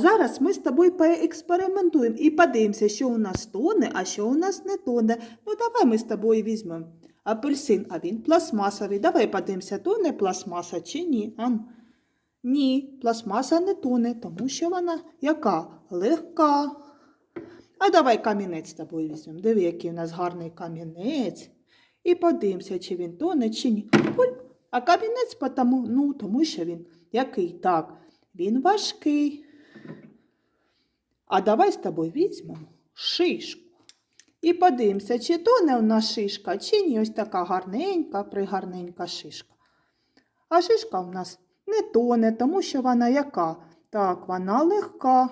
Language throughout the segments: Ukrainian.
зараз ми з тобою поекспериментуємо і подивимося, що у нас тоне, а що у нас не тоне. Ну, давай ми з тобою візьмемо апельсин, а він пластмасовий. Давай подивимося, тоне пластмаса чи ні. Ан. Ні, пластмаса не тоне, тому що вона яка? Легка. А давай камінець з тобою візьмемо. Диви, який у нас гарний камінець. І подивимося, чи він тоне, чи ні. Ой, а камінець потому, ну, тому що він який? Так, він важкий. А давай з тобою візьмемо шишку. І подивимося, чи тоне у нас шишка, чи ні. Ось така гарненька, пригарненька шишка. А шишка в нас не тоне, тому що вона яка? Так, вона легка.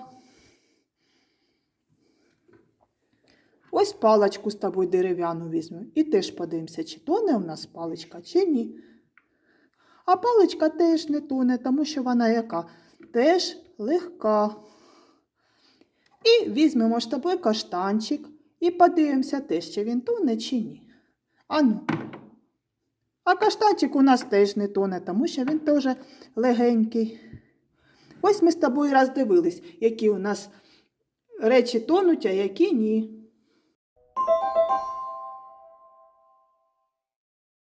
Ось паличку з тобою дерев'яну візьмемо. І теж подивимося, чи тоне у нас паличка, чи ні. А паличка теж не тоне, тому що вона яка? Теж легка. І візьмемо з тобою каштанчик і подивимося теж, чи він тоне, чи ні. Ану. А каштанчик у нас теж не тоне, тому що він теж легенький. Ось ми з тобою роздивились, які у нас речі тонуть, а які ні.